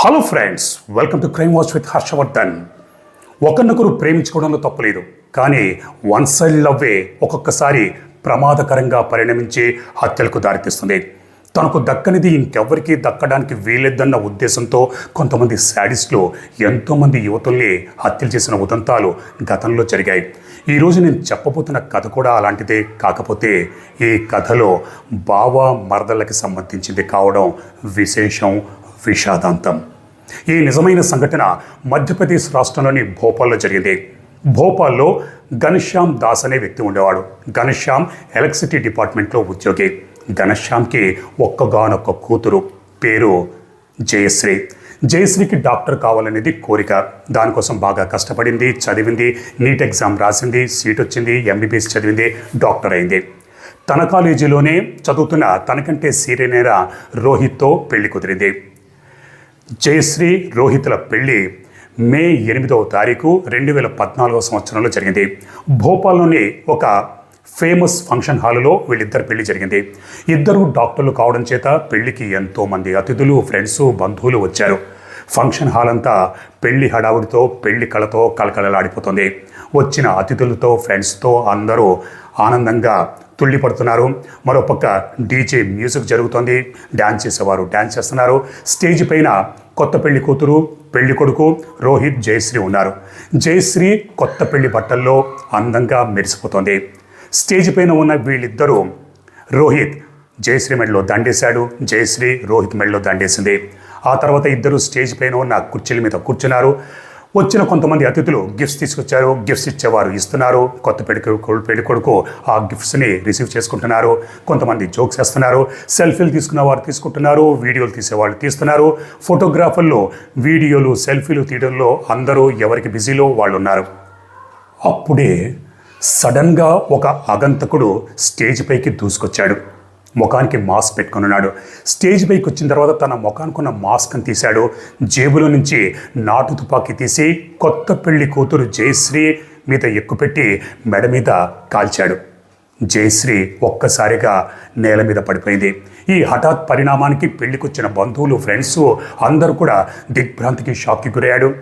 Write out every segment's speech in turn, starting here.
Hello friends welcome to crime watch with Harshavardhan ఒకరినొకరు ప్రేమించుకోవడంలో తప్పలేదు. కానీ వన్ సైడ్ లవ్వే ఒక్కొక్కసారి ప్రమాదకరంగా పరిణమించి హత్యలకు దారితీస్తుంది. తనకు దక్కనిది ఇంకెవ్వరికీ దక్కడానికి వీలెద్దన్న ఉద్దేశంతో కొంతమంది శాడిస్ట్లు ఎంతోమంది యువతుల్ని హత్యలు చేసిన ఉదంతాలు గతంలో జరిగాయి. ఈరోజు నేను చెప్పబోతున్న కథ కూడా అలాంటిదే. కాకపోతే ఈ కథలో బావ మరదళ్ళకి సంబంధించింది కావడం విశేషం విషాదాంతం. ఈ నిజమైన సంఘటన మధ్యప్రదేశ్ రాష్ట్రంలోని భోపాల్లో జరిగింది. భోపాల్లో ఘనశ్యామ్ దాస్ అనే వ్యక్తి ఉండేవాడు. ఘనశ్యామ్ ఎలక్ట్రిసిటీ డిపార్ట్మెంట్లో ఉద్యోగి. ఘనశ్యామ్కి ఒక్కగానొక్క కూతురు. పేరు జయశ్రీ. జయశ్రీకి డాక్టర్ కావాలనేది కోరిక. దానికోసం బాగా కష్టపడింది చదివింది నీట్ ఎగ్జామ్ రాసింది సీట్ వచ్చింది ఎంబీబీఎస్ చదివింది డాక్టర్ అయింది. తన కాలేజీలోనే చదువుతున్న తనకంటే సీరియనేర రోహిత్తో పెళ్ళి కుదిరింది. జయశ్రీ రోహితుల పెళ్ళి మే ఎనిమిదవ తారీఖు రెండు వేల పద్నాలుగవ సంవత్సరంలో జరిగింది. భోపాల్లోని ఒక ఫేమస్ ఫంక్షన్ హాల్లో వీళ్ళిద్దరు పెళ్ళి జరిగింది. ఇద్దరు డాక్టర్లు కావడం చేత పెళ్ళికి ఎంతోమంది అతిథులు ఫ్రెండ్స్ బంధువులు వచ్చారు. ఫంక్షన్ హాల్ అంతా పెళ్ళి హడావుడితో పెళ్ళి కళతో కలకలలాడిపోతుంది వచ్చిన అతిథులతో ఫ్రెండ్స్తో అందరూ ఆనందంగా తుళ్ళిపడుతున్నారు. మరోపక్క డీజే మ్యూజిక్ జరుగుతోంది. డ్యాన్స్ చేసేవారు డ్యాన్స్ చేస్తున్నారు. స్టేజ్ పైన కొత్త పెళ్ళి కూతురు పెళ్ళి కొడుకు రోహిత్ జయశ్రీ ఉన్నారు. జయశ్రీ కొత్త పెళ్ళి బట్టల్లో అందంగా మెరిసిపోతోంది. స్టేజ్ పైన ఉన్న వీళ్ళిద్దరూ రోహిత్ జయశ్రీ మెడలో దండేశాడు. జయశ్రీ రోహిత్ మెడలో దండేసింది. ఆ తర్వాత ఇద్దరు స్టేజ్ పైన ఉన్న కుర్చీల మీద కూర్చున్నారు. వచ్చిన కొంతమంది అతిథులు గిఫ్ట్స్ తీసుకొచ్చారు గిఫ్ట్స్ ఇచ్చేవారు ఇస్తున్నారు. కొత్త పెళ్ళి పెళ్ళి కొడుకు ఆ గిఫ్ట్స్ని రిసీవ్ చేసుకుంటున్నారు. కొంతమంది జోక్స్ వేస్తున్నారు సెల్ఫీలు తీసుకున్న వారు తీసుకుంటున్నారు వీడియోలు తీసేవాళ్ళు తీస్తున్నారు. ఫోటోగ్రాఫర్లు వీడియోలు సెల్ఫీలు తీయడంలో అందరూ ఎవరికి బిజీలో వాళ్ళు ఉన్నారు. అప్పుడే సడన్గా ఒక అగంతకుడు స్టేజ్ పైకి దూసుకొచ్చాడు. ముఖానికి మాస్క్ పెట్టుకుని ఉన్నాడు. స్టేజ్ పైకి వచ్చిన తర్వాత తన ముఖానికి ఉన్న మాస్క్ని తీశాడు. జేబులో నుంచి నాటు తుపాకీ తీసి కొత్త పెళ్ళి కూతురు జయశ్రీ మీద ఎక్కుపెట్టి మెడ మీద కాల్చాడు. జయశ్రీ ఒక్కసారిగా నేల మీద పడిపోయింది. ఈ హఠాత్ పరిణామానికి పెళ్ళికొచ్చిన బంధువులు ఫ్రెండ్స్ అందరూ కూడా దిగ్భ్రాంతికి షాక్కి గురయ్యాడు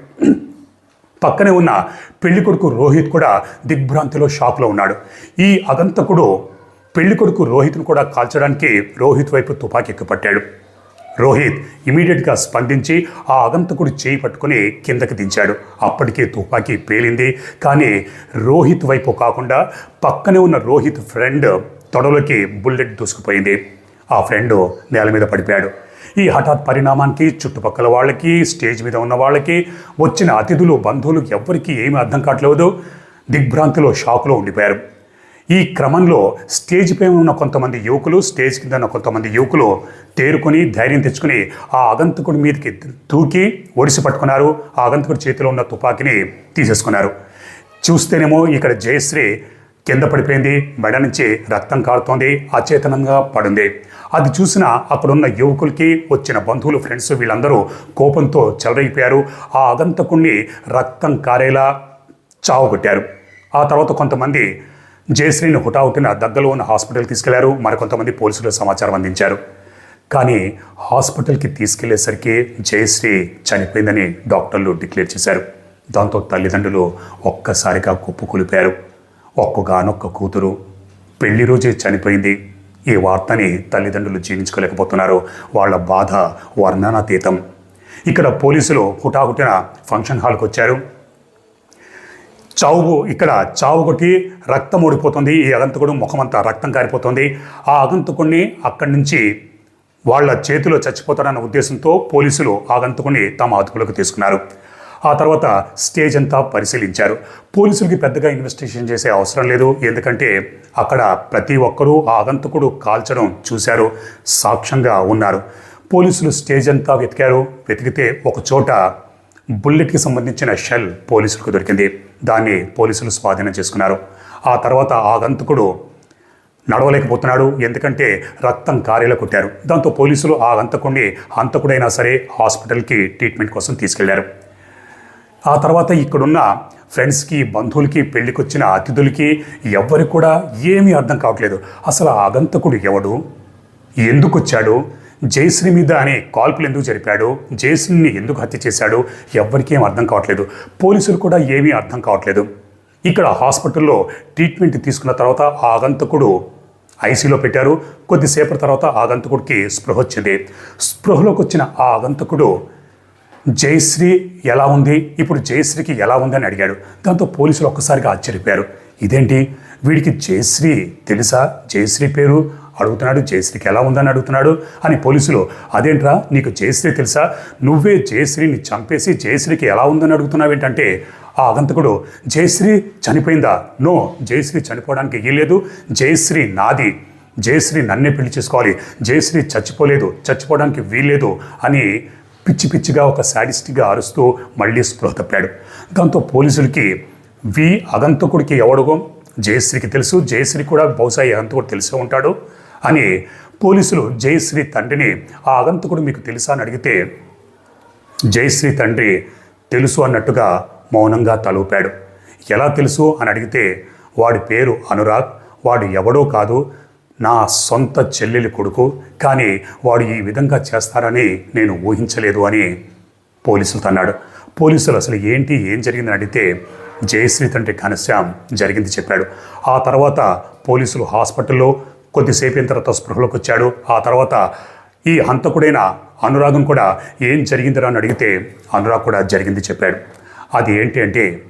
పక్కనే ఉన్న పెళ్ళి కొడుకు రోహిత్ కూడా దిగ్భ్రాంతిలో షాక్లో ఉన్నాడు. ఈ అగంతకుడు పెళ్ళి కొడుకు రోహిత్ను కూడా కాల్చడానికి రోహిత్ వైపు తుపాకీ ఎక్కుపట్టాడు. రోహిత్ ఇమీడియట్గా స్పందించి ఆ అగంతకుడు చేయి పట్టుకుని కిందకి దించాడు. అప్పటికే తుపాకీ పేలింది. కానీ రోహిత్ వైపు కాకుండా పక్కనే ఉన్న రోహిత్ ఫ్రెండ్ తొడలోకి బుల్లెట్ దూసుకుపోయింది. ఆ ఫ్రెండ్ నేల మీద పడిపోయాడు. ఈ హఠాత్ పరిణామానికి చుట్టుపక్కల వాళ్ళకి స్టేజ్ మీద ఉన్న వాళ్ళకి వచ్చిన అతిథులు బంధువులు ఎవ్వరికీ ఏమీ అర్థం కావట్లేదు. దిగ్భ్రాంతిలో షాకులో ఉండిపోయారు. ఈ క్రమంలో స్టేజ్ పై ఉన్న కొంతమంది యువకులు స్టేజ్ కింద ఉన్న కొంతమంది యువకులు తేరుకొని ధైర్యం తెచ్చుకుని ఆ అగంతకుడి మీదకి తూకి ఒడిసి పట్టుకున్నారు. ఆ అగంతకుడి చేతిలో ఉన్న తుపాకీని తీసేసుకున్నారు. చూస్తేనేమో ఇక్కడ జయశ్రీ కింద పడిపోయింది. మెడ నుంచి రక్తం కారుతోంది. అచేతనంగా పడింది. అది చూసిన అక్కడున్న యువకులకి వచ్చిన బంధువులు ఫ్రెండ్స్ వీళ్ళందరూ కోపంతో చెలరైపోయారు ఆ అగంతకుణ్ణి రక్తం కారేలా చావుకొట్టారు ఆ తర్వాత కొంతమంది జయశ్రీని హుటాహుటిన దగ్గరలో ఉన్న హాస్పిటల్కి తీసుకెళ్ళారు. మరికొంతమంది పోలీసులు సమాచారం అందించారు. కానీ హాస్పిటల్కి తీసుకెళ్ళేసరికి జయశ్రీ చనిపోయిందని డాక్టర్లు డిక్లేర్ చేశారు. దాంతో తల్లిదండ్రులు ఒక్కసారిగా కుప్పకూలిపోయారు ఒక్కగానొక్క కూతురు పెళ్ళి రోజే చనిపోయింది. ఈ వార్తని తల్లిదండ్రులు జీర్ణించుకోలేకపోతున్నారు. వాళ్ళ బాధ వర్ణనాతీతం. ఇక్కడ పోలీసులు హుటాహుటిన ఫంక్షన్ హాల్కి వచ్చారు చావుకు ఇక్కడ చావు రక్తం ఓడిపోతుంది ఈ అగంతకుడు ముఖమంతా రక్తం కారిపోతుంది. ఆ అగంతకుడిని అక్కడి నుంచి వాళ్ళ చేతిలో చచ్చిపోతారన్న ఉద్దేశంతో పోలీసులు ఆ తమ అదుపులోకి తీసుకున్నారు. ఆ తర్వాత స్టేజ్ అంతా పరిశీలించారు. పోలీసులకి పెద్దగా ఇన్వెస్టిగేషన్ చేసే అవసరం లేదు. ఎందుకంటే అక్కడ ప్రతి ఒక్కరూ ఆ అగంతకుడు కాల్చడం చూశారు. సాక్ష్యంగా ఉన్నారు. పోలీసులు స్టేజ్ అంతా వెతికారు. వెతికితే ఒక చోట బుల్లెట్కి సంబంధించిన షెల్ పోలీసులకు దొరికింది. దాన్ని పోలీసులు స్వాధీనం చేసుకున్నారు. ఆ తర్వాత ఆ గంతకుడు నడవలేకపోతున్నాడు. ఎందుకంటే రక్తం కారేలా కొట్టారు. దాంతో పోలీసులు ఆ హంతకుడిని హంతకుడైనా సరే హాస్పిటల్కి ట్రీట్మెంట్ కోసం తీసుకెళ్ళారు. ఆ తర్వాత ఇక్కడున్న ఫ్రెండ్స్కి బంధువులకి పెళ్ళికొచ్చిన అతిథులకి ఎవ్వరికి కూడా ఏమీ అర్థం కావట్లేదు. అసలు ఆ ఆగంతకుడు ఎవడు? ఎందుకు వచ్చాడు జయశ్రీ మీద అనే కాల్పులు ఎందుకు జరిపాడు? జయశ్రీని ఎందుకు హత్య చేశాడు? ఎవ్వరికీ అర్థం కావట్లేదు. పోలీసులు కూడా ఏమీ అర్థం కావట్లేదు. ఇక్కడ హాస్పిటల్లో ట్రీట్మెంట్ తీసుకున్న తర్వాత ఆ ఆగంతకుడు ఐసీలో పెట్టారు. కొద్దిసేపటి తర్వాత ఆగంతకుడికి స్పృహ వచ్చింది. స్పృహలోకి వచ్చిన ఆ ఆగంతకుడు జయశ్రీ ఎలా ఉంది? ఇప్పుడు జయశ్రీకి ఎలా ఉంది? అని అడిగాడు. దాంతో పోలీసులు ఒక్కసారిగా ఆశ్చర్యపోయారు. ఇదేంటి? వీడికి జయశ్రీ తెలుసా? జయశ్రీ పేరు? అడుగుతున్నాడు జయశ్రీకి ఎలా ఉందని అడుగుతున్నాడు అని పోలీసులు అదేంట్రా నీకు జయశ్రీ తెలుసా? నువ్వే జయశ్రీని చంపేసి జయశ్రీకి ఎలా ఉందని అడుగుతున్నావు ఏంటంటే ఆ అగంతకుడు జయశ్రీ చనిపోయిందా? నో జయశ్రీ చనిపోవడానికి వీల్లేదు జయశ్రీ నాది. జయశ్రీ నన్నే పెళ్ళి చేసుకోవాలి. జయశ్రీ చచ్చిపోలేదు. చచ్చిపోవడానికి వీల్లేదు అని పిచ్చి పిచ్చిగా ఒక శాడిస్టిక్గా అరుస్తూ మళ్ళీ స్పృహ తప్పాడు. దాంతో పోలీసులకి వి అగంతకుడికి ఎవడుగో? జయశ్రీకి తెలుసు. జయశ్రీ కూడా బహుశా ఈ అగంతకుడు తెలిసే ఉంటాడు. అని పోలీసులు జయశ్రీ తండ్రిని ఆ అగంతకుడు మీకు తెలుసా అని అడిగితే జయశ్రీ తండ్రి తెలుసు అన్నట్టుగా మౌనంగా తలూపాడు. ఎలా తెలుసు అని అడిగితే వాడి పేరు అనురాగ్ వాడు ఎవడో కాదు నా సొంత చెల్లెలి కొడుకు కానీ వాడు ఈ విధంగా చేస్తారని నేను ఊహించలేదు అని పోలీసులతో అన్నాడు పోలీసులు అసలు ఏంటి ఏం జరిగిందని అడిగితే జయశ్రీ తండ్రి ఘనశ్యామ్ జరిగింది చెప్పాడు. ఆ తర్వాత పోలీసులు హాస్పిటల్లో కొద్దిసేపు తర్వాత స్పృహలోకి వచ్చాడు ఆ తర్వాత ఈ హంతకుడైన అనురాగం కూడా ఏం జరిగిందిరా అని అడిగితే అనురాగ్ కూడా జరిగింది చెప్పాడు. అది ఏంటి అంటే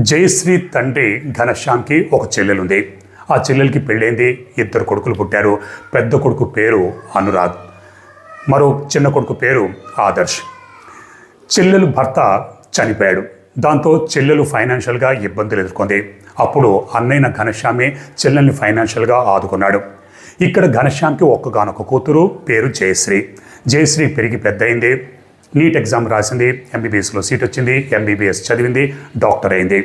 జయశ్రీ తండ్రి ఘనశ్యామ్కి ఒక చెల్లెలుంది. ఆ చెల్లెలకి పెళ్ళైంది. ఇద్దరు కొడుకులు పుట్టారు. పెద్ద కొడుకు పేరు అనురాగ్. మరో చిన్న కొడుకు పేరు ఆదర్శ్. చెల్లెలు భర్త చనిపోయాడు. దాంతో చెల్లెలు ఫైనాన్షియల్గా ఇబ్బందులు ఎదుర్కొంది. అప్పుడు అన్నైన ఘనశ్యామే చెల్లెల్ని ఫైనాన్షియల్గా ఆదుకున్నాడు. ఇక్కడ ఘనశ్యామ్కి ఒక్కగానొక్క కూతురు పేరు జయశ్రీ. జయశ్రీ పెరిగి పెద్దయింది. నీట్ ఎగ్జామ్ రాసింది ఎంబీబీఎస్లో సీట్ వచ్చింది ఎంబీబీఎస్ చదివింది డాక్టర్ అయింది.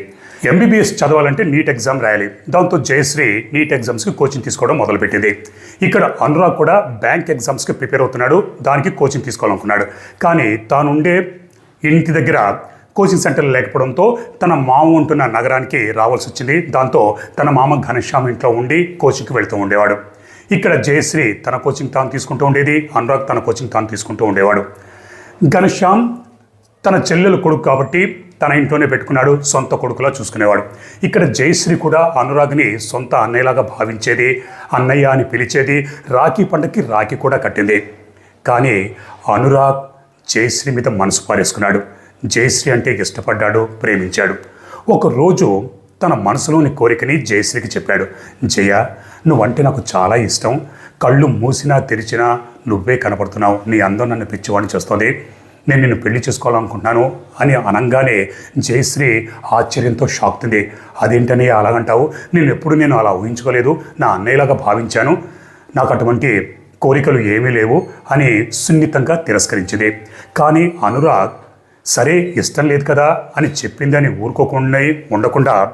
ఎంబీబీఎస్ చదవాలంటే నీట్ ఎగ్జామ్ రాయాలి. దాంతో జయశ్రీ నీట్ ఎగ్జామ్స్కి కోచింగ్ తీసుకోవడం మొదలుపెట్టింది. ఇక్కడ అనురాగ్ కూడా బ్యాంక్ ఎగ్జామ్స్కి ప్రిపేర్ అవుతున్నాడు దానికి కోచింగ్ తీసుకోవాలనుకున్నాడు. కానీ తానుండే ఇంటి దగ్గర కోచింగ్ సెంటర్ లేకపోవడంతో తన మామ ఉంటున్న నగరానికి రావాల్సి వచ్చింది. దాంతో తన మామ ఘనశ్యామ్ ఇంట్లో ఉండి కోచింగ్కి వెళ్తూ ఉండేవాడు. ఇక్కడ జయశ్రీ తన కోచింగ్ తాను తీసుకుంటూ ఉండేది అనురాగ్ తన కోచింగ్ తాను తీసుకుంటూ ఉండేవాడు. ఘనశ్యామ్ తన చెల్లెలు కొడుకు కాబట్టి తన ఇంట్లోనే పెట్టుకున్నాడు సొంత కొడుకులా చూసుకునేవాడు. ఇక్కడ జయశ్రీ కూడా అనురాగ్ని సొంత అన్నయ్యలాగా భావించేది అన్నయ్య అని పిలిచేది రాఖీ పండగకి రాఖీ కూడా కట్టింది. కానీ అనురాగ్ జయశ్రీ మీద మనసు పారేసుకున్నాడు. జయశ్రీ అంటే ఇష్టపడ్డాడు ప్రేమించాడు. ఒకరోజు తన మనసులోని కోరికని జయశ్రీకి చెప్పాడు. జయ నువ్వంటే నాకు చాలా ఇష్టం. కళ్ళు మూసినా తెరిచినా నువ్వే కనపడుతున్నావు. నీ అందం నన్ను పిచ్చివాడిని చేస్తుంది. నేను నిన్ను పెళ్ళి చేసుకోవాలనుకుంటున్నాను అని అనగానే జయశ్రీ ఆశ్చర్యంతో షాక్ తింది అదేంటని అలాగంటావు? నేను ఎప్పుడు నేను అలా ఊహించుకోలేదు. నా అన్నయ్యలాగా భావించాను. నాకు అటువంటి కోరికలు ఏమీ లేవు అని సున్నితంగా తిరస్కరించింది. కానీ అనురాగ్ సరే ఇష్టం లేదు కదా అని చెప్పిందని ఊరుకోకుండా ఉండకుండా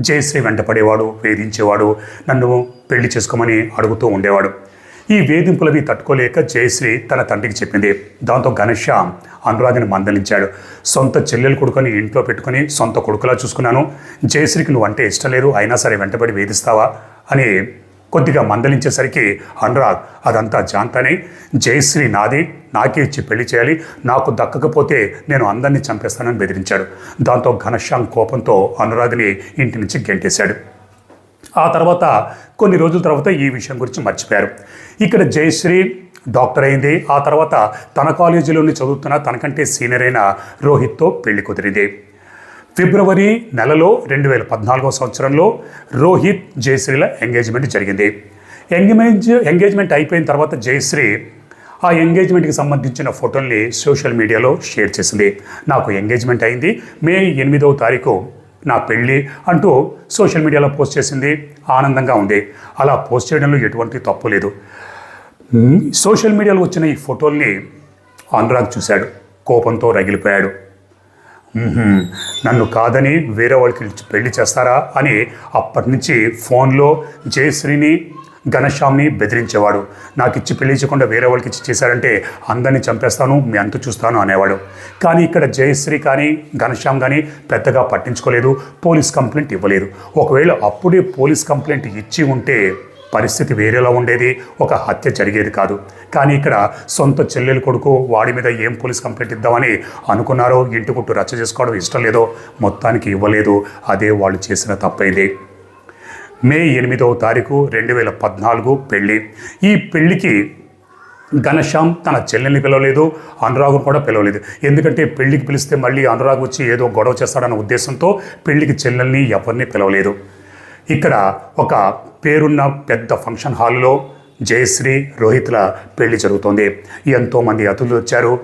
జయశ్రీ వెంటపడేవాడు వేధించేవాడు నన్ను పెళ్ళి చేసుకోమని అడుగుతూ ఉండేవాడు. ఈ వేధింపులవి తట్టుకోలేక జయశ్రీ తన తండ్రికి చెప్పింది. దాంతో ఘనశ్యామ్ అనురాధని మందలించాడు. సొంత చెల్లెలు కొడుకుని ఇంట్లో పెట్టుకుని సొంత కొడుకులా చూసుకున్నాను. జయశ్రీకి నువ్వు అంటే ఇష్టం లేదు అయినా సరే వెంటబడి వేధిస్తావా? అని కొద్దిగా మందలించేసరికి అనురాగ్ అదంతా జాంతనే. జయశ్రీ నాది నాకే ఇచ్చి పెళ్ళి చేయాలి. నాకు దక్కకపోతే నేను అందరినీ చంపేస్తానని బెదిరించాడు. దాంతో ఘనశ్యాం కోపంతో అనురాగ్ని ఇంటి నుంచి గెంటేశాడు. ఆ తర్వాత కొన్ని రోజుల తర్వాత ఈ విషయం గురించి మర్చిపోయారు. ఇక్కడ జయశ్రీ డాక్టర్ అయింది. ఆ తర్వాత తన కాలేజీలోనే చదువుతున్న తనకంటే సీనియర్ అయిన రోహిత్తో పెళ్ళి కుదిరింది. ఫిబ్రవరి నెలలో రెండు వేల పద్నాలుగో సంవత్సరంలో రోహిత్ జయశ్రీల ఎంగేజ్మెంట్ జరిగింది. ఎంగేజ్ ఎంగేజ్మెంట్ అయిపోయిన తర్వాత జయశ్రీ ఆ ఎంగేజ్మెంట్కి సంబంధించిన ఫోటోల్ని సోషల్ మీడియాలో షేర్ చేసింది. నాకు ఎంగేజ్మెంట్ అయింది. మే ఎనిమిదవ తారీఖు నా పెళ్ళి అంటూ సోషల్ మీడియాలో పోస్ట్ చేసింది. ఆనందంగా ఉంది. అలా పోస్ట్ చేయడంలో ఎటువంటి తప్పు లేదు. సోషల్ మీడియాలో వచ్చిన ఈ ఫోటోల్ని అనురాగ్ చూశాడు. కోపంతో రగిలిపోయాడు. నన్ను కాదని వేరే వాళ్ళకి పెళ్ళి చేస్తారా అని అప్పటి నుంచి ఫోన్లో జయశ్రీని ఘనశ్యామ్ని బెదిరించేవాడు. నాకు ఇచ్చి పెళ్ళి చేయకుండా వేరే వాళ్ళకి ఇచ్చి చేశారంటే అందరినీ చంపేస్తాను మీ అంతు చూస్తాను అనేవాడు. కానీ ఇక్కడ జయశ్రీ కానీ ఘనశ్యామ్ కానీ పెద్దగా పట్టించుకోలేదు పోలీస్ కంప్లైంట్ ఇవ్వలేదు. ఒకవేళ అప్పుడే పోలీస్ కంప్లైంట్ ఇచ్చి ఉంటే పరిస్థితి వేరేలా ఉండేది ఒక హత్య జరిగేది కాదు. కానీ ఇక్కడ సొంత చెల్లెలు కొడుకు వాడి మీద ఏం పోలీస్ కంప్లైంట్ ఇద్దామని అనుకున్నారో ఇంటి గుట్టు రచ్చ చేసుకోవడం ఇష్టం లేదో మొత్తానికి ఇవ్వలేదు. అదే వాళ్ళు చేసిన తప్పైంది మే ఎనిమిదవ తారీఖు రెండు వేల పద్నాలుగు పెళ్ళి. ఈ పెళ్ళికి ఘనశ్యామ్ తన చెల్లెల్ని పిలవలేదు అనురాగ్ కూడా పిలవలేదు. ఎందుకంటే పెళ్ళికి పిలిస్తే మళ్ళీ అనురాగ్ వచ్చి ఏదో గొడవ చేస్తాడన్న ఉద్దేశంతో పెళ్ళికి చెల్లెల్ని ఎవరిని పిలవలేదు. ఇక్కడ ఒక పేరున్న పెద్ద ఫంక్షన్ హాల్లో జయశ్రీ రోహిత్ల పెళ్ళి జరుగుతోంది. ఎంతోమంది అతిథులు వచ్చారు.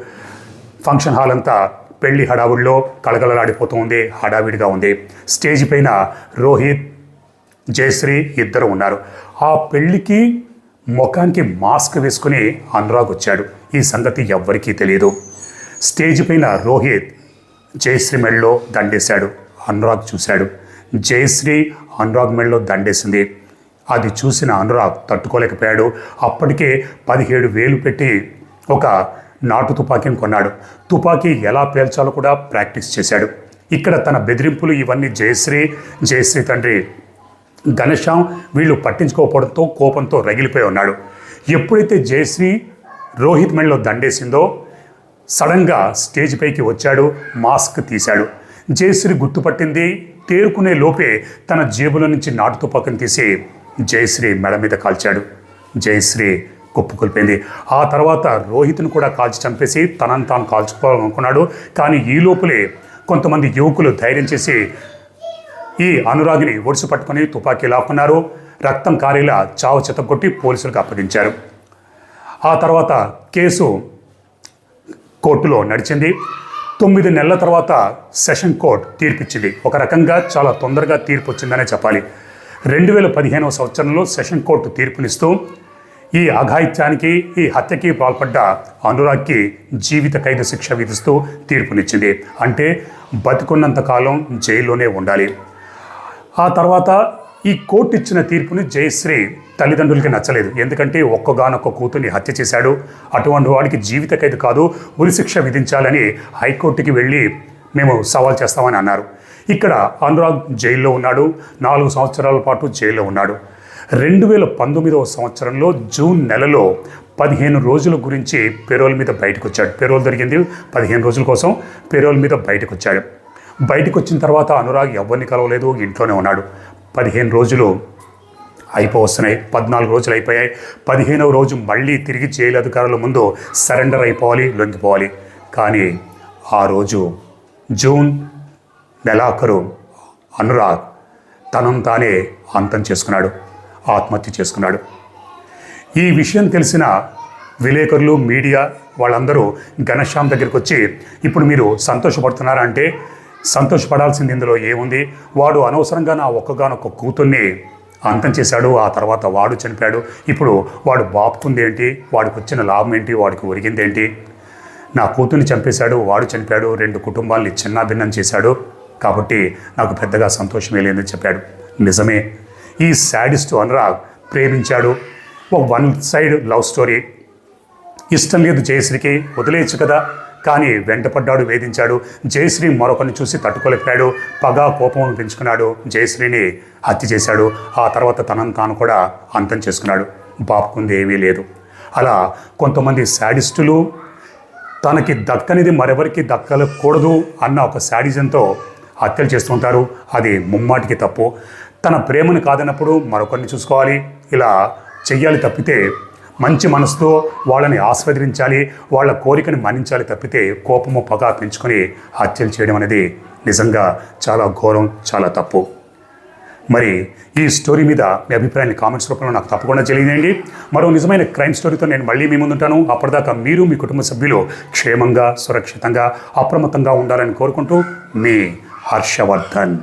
ఫంక్షన్ హాల్ అంతా పెళ్ళి హడావుల్లో కలగలలాడిపోతుంది హడావిడిగా ఉంది. స్టేజ్ పైన రోహిత్ జయశ్రీ ఇద్దరు ఉన్నారు. ఆ పెళ్ళికి ముఖానికి మాస్క్ వేసుకుని అనురాగ్ వచ్చాడు. ఈ సంగతి ఎవ్వరికీ తెలియదు స్టేజ్ పైన రోహిత్ జయశ్రీ మెడలో దండేశాడు. అనురాగ్ చూశాడు. జయశ్రీ అనురాగ్ మెడలో దండేసింది. అది చూసిన అనురాగ్ తట్టుకోలేకపోయాడు. అప్పటికే పదిహేడు వేలు పెట్టి ఒక నాటు తుపాకీని కొన్నాడు. తుపాకీ ఎలా పేల్చాలో కూడా ప్రాక్టీస్ చేశాడు. ఇక్కడ తన బెదిరింపులు ఇవన్నీ జయశ్రీ జయశ్రీ తండ్రి ఘనశ్యామ్ వీళ్ళు పట్టించుకోకపోవడంతో కోపంతో రగిలిపోయి ఉన్నాడు. ఎప్పుడైతే జయశ్రీ రోహిత్ మెడలో దండేసిందో సడన్గా స్టేజ్ పైకి వచ్చాడు మాస్క్ తీశాడు. జయశ్రీ గుర్తుపట్టింది తేరుకునే లోపే తన జేబులో నుంచి నాటు తుపాకుని తీసి జయశ్రీ మెడ మీద కాల్చాడు. జయశ్రీ కుప్పకూలిపోయింది ఆ తర్వాత రోహిత్ను కూడా కాల్చి చంపేసి తనను తాను కాల్చుకోవాలనుకున్నాడు. కానీ ఈ లోపలే కొంతమంది యువకులు ధైర్యం చేసి ఈ అనురాగిని ఒడిసి పట్టుకుని తుపాకీ లాక్కున్నారు రక్తం కారేలా చావు చెత్తకొట్టి పోలీసులకు అప్పగించారు. ఆ తర్వాత కేసు కోర్టులో నడిచింది. తొమ్మిది నెలల తర్వాత సెషన్ కోర్ట్ తీర్పిచ్చింది. ఒక రకంగా చాలా తొందరగా తీర్పు వచ్చిందనే చెప్పాలి. రెండు వేల పదిహేనవ సంవత్సరంలో సెషన్ కోర్టు తీర్పునిస్తూ ఈ అఘాయిత్యానికి ఈ హత్యకి పాల్పడ్డ అనురాగ్కి జీవిత ఖైదు శిక్ష విధిస్తూ తీర్పునిచ్చింది. అంటే బతికున్నంత కాలం జైల్లోనే ఉండాలి. ఆ తర్వాత ఈ కోర్టు ఇచ్చిన తీర్పుని జయశ్రీ తల్లిదండ్రులకి నచ్చలేదు. ఎందుకంటే ఒక్కగానొక్క కూతుర్ని హత్య చేశాడు. అటువంటి వాడికి జీవిత ఖైదు కాదు ఉరిశిక్ష విధించాలని హైకోర్టుకి వెళ్ళి మేము సవాల్ చేస్తామని అన్నారు. ఇక్కడ అనురాగ్ జైల్లో ఉన్నాడు. నాలుగు సంవత్సరాల పాటు జైల్లో ఉన్నాడు. రెండు వేల పంతొమ్మిదవ సంవత్సరంలో జూన్ నెలలో పదిహేను రోజుల గురించి పెరోల్ మీద బయటకు వచ్చాడు పెరోల్ జరిగింది పదిహేను రోజుల కోసం పెరోల్ మీద బయటకు వచ్చాడు బయటకు వచ్చిన తర్వాత అనురాగ్ ఎవరిని కలవలేదు ఇంట్లోనే ఉన్నాడు. పదిహేను రోజులు అయిపోవస్తున్నాయి. పద్నాలుగు రోజులు అయిపోయాయి. పదిహేనవ రోజు మళ్ళీ తిరిగి జైలు అధికారుల ముందు సరెండర్ అయిపోవాలి లొంగిపోవాలి. కానీ ఆ రోజు జూన్ నెలాఖరు అనురాగ్ తనను తానే అంతం చేసుకున్నాడు ఆత్మహత్య చేసుకున్నాడు. ఈ విషయం తెలిసిన విలేకరులు మీడియా వాళ్ళందరూ ఘనశ్యామ్ దగ్గరికి వచ్చి ఇప్పుడు మీరు సంతోషపడుతున్నారా అంటే సంతోషపడాల్సింది ఇందులో ఏముంది? వాడు అనవసరంగా నా ఒక్కగానొక్క కూతుర్ని అంతం చేశాడు ఆ తర్వాత వాడు చనిపోయాడు. ఇప్పుడు వాడు బాపుకుంది ఏంటి? వాడికి వచ్చిన లాభం ఏంటి? వాడికి ఒరిగిందేంటి నా కూతుర్ని చంపేశాడు వాడు చనిపోయాడు రెండు కుటుంబాల్ని చిన్నాభిన్నం చేశాడు. కాబట్టి నాకు పెద్దగా సంతోషమే లేదని చెప్పాడు. నిజమే. ఈ శాడిస్ట్ అనురాగ్ ప్రేమించాడు. ఒక వన్ సైడ్ లవ్ స్టోరీ. ఇష్టం లేదు జయశ్రీకి వదిలేయచ్చు కదా. కానీ వెంటపడ్డాడు వేధించాడు. జయశ్రీ మరొకరిని చూసి తట్టుకోలేకపోయాడు. పగ కోపం పెంచుకున్నాడు. జయశ్రీని హత్య చేశాడు. ఆ తర్వాత తనను తాను కూడా అంతం చేసుకున్నాడు. బాపుకుంది ఏమీ లేదు. అలా కొంతమంది శాడిస్టులు తనకి దక్కనిది మరెవరికి దక్కలకూడదు అన్న ఒక శాడిజంతో హత్యలు చేస్తుంటారు అది ముమ్మాటికి తప్పు. తన ప్రేమను కాదన్నప్పుడు మరొకరిని చూసుకోవాలి. ఇలా చెయ్యాలి తప్పితే మంచి మనసుతో వాళ్ళని ఆస్వాదించాలి వాళ్ళ కోరికను మన్నించాలి తప్పితే కోపము పగ పెంచుకొని హత్యలు చేయడం అనేది నిజంగా చాలా ఘోరం చాలా తప్పు. మరి ఈ స్టోరీ మీద మీ అభిప్రాయాన్ని కామెంట్స్ రూపంలో నాకు తప్పకుండా తెలియజేయండి. మరో నిజమైన క్రైమ్ స్టోరీతో నేను మళ్ళీ మీ ముందుంటాను. అప్పటిదాకా మీరు మీ కుటుంబ సభ్యులు క్షేమంగా సురక్షితంగా అప్రమత్తంగా ఉండాలని కోరుకుంటూ మీ హర్షవర్ధన్.